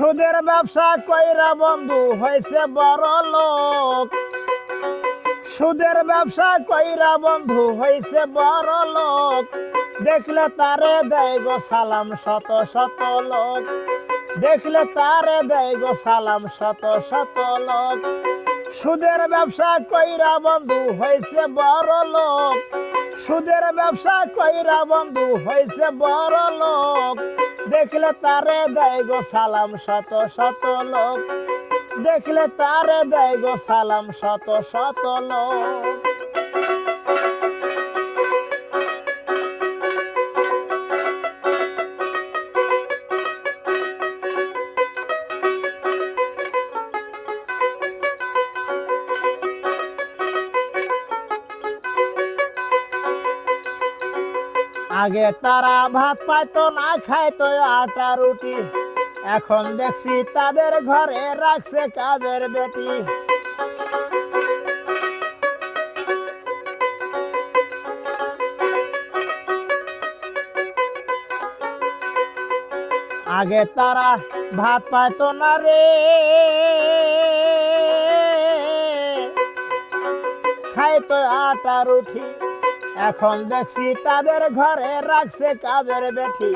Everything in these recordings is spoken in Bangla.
সুদের ব্যবসা কইরা বন্ধু হয়েছে বড় লোক। সুদের ব্যবসা কইরা বন্ধু হয়েছে বড় লোক। দেখলে তারে দেয় গো সালাম শত শত লোক। দেখলে তারে দেয় গো সালাম শত শত লোক। সুদের ব্যবসা কইরা বন্ধু হয়েছে বড় লোক। সুদের ব্যবসা কইরা বন্ধু হয়েছে বড় লোক। দেখলে তারে দেয় গো সালাম শত শত লোক। দেখলে তারে দেয় গো সালাম শত শত লোক। আগে তারা ভাত পাইতো, না খাইতো আটা রুটি। এখন দেখছি তাদের ঘরে রাখছে কাজের বেটি। আগে তারা ভাত পাইতো না রে। খাইতো আটা রুটি। এখন দেখছি তাদের ঘরে রাখছে কাজের বেটি।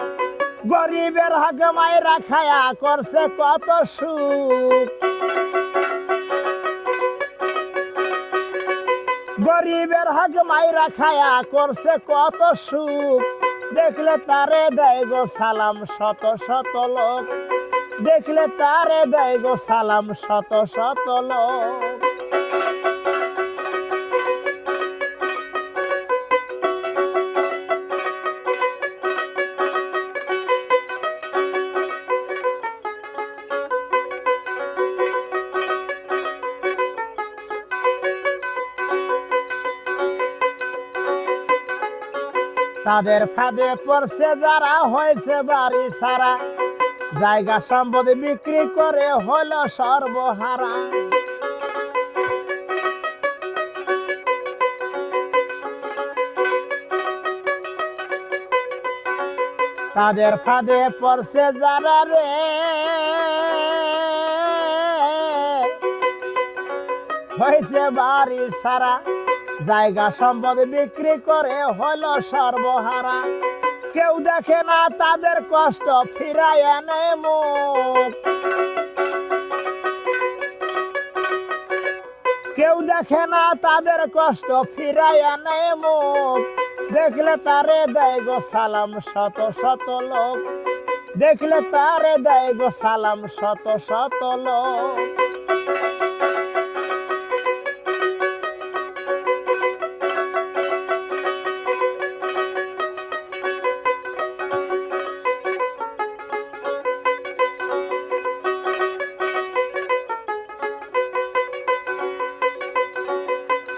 গরিবের হক মায়েরা খায়া করছে কত সুখ। গরিবের হক মায়েরা খায়া করছে কত সুখ। দেখলে তারে দেয় গো সালাম শত শত লোক। দেখলে তারে দেয় গো সালাম শত শত লোক। তাদের ফাঁদে পড়ছে যারা, হয়েছে বাড়ি সারা জায়গা সম্পদ বিক্রি করে হল সর্বহারা। তাদের ফাঁদে পড়ছে যারা রে। হয়েছে বাড়ি সারা জায়গা সম্পদ বিক্রি করে হলো সর্বহারা। কেউ দেখে না তাদের কষ্ট, ফিরায় এনে মুখ। কেউ দেখে না তাদের কষ্ট, ফিরায় এনে মুখ। দেখলে তারে দেয় গো সালাম শত শত লোক। দেখলে তারে দেয় গো সালাম শত শত লোক।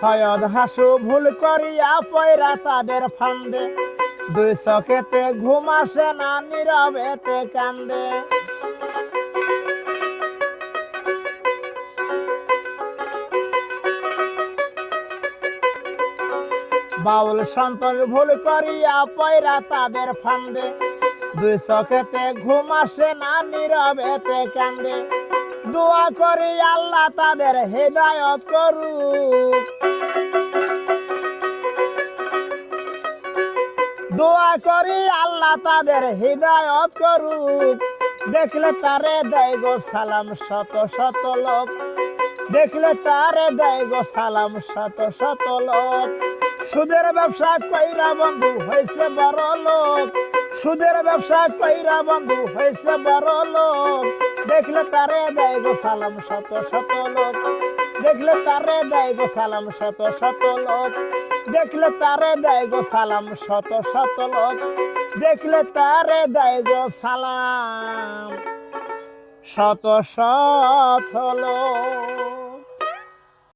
সয়দ হাসু ভুল করিয়া পয়রা তাদের ফান্দে। দুই চকেতে ঘুম আসে না নীরবেতে কান্দে। বাউল সন্তোষ ভুল করিয়া পয়রা তাদের ফান্দে। দুই চকেতে ঘুম আসে না নীরবেতে কান্দে। দোয়া করি আল্লাহ তাদের হেদায়ত করুক। দোয়া করি আল্লাহ তাদের হৃদায়ত করুক। দেখলে তারে দেয় গো সালাম শত শত লোক। দেখলে তারে দেয় গো সালাম শত শত লোক। সুদের ব্যবসা কইরা বন্ধু হয়েছে বড় লোক। সুদের ব্যবসা কইরা বন্ধু হয়েছে বড় লোক। দেখলে তারে দেয় গো সালাম শত শত লোক। দেখলে তারে দেয় গো সালাম শত শত লোক। দেখলে তারে দেয় গো সালাম শত শত লোক। দেখলে তারে দেয় গো সালাম শত শত লোক।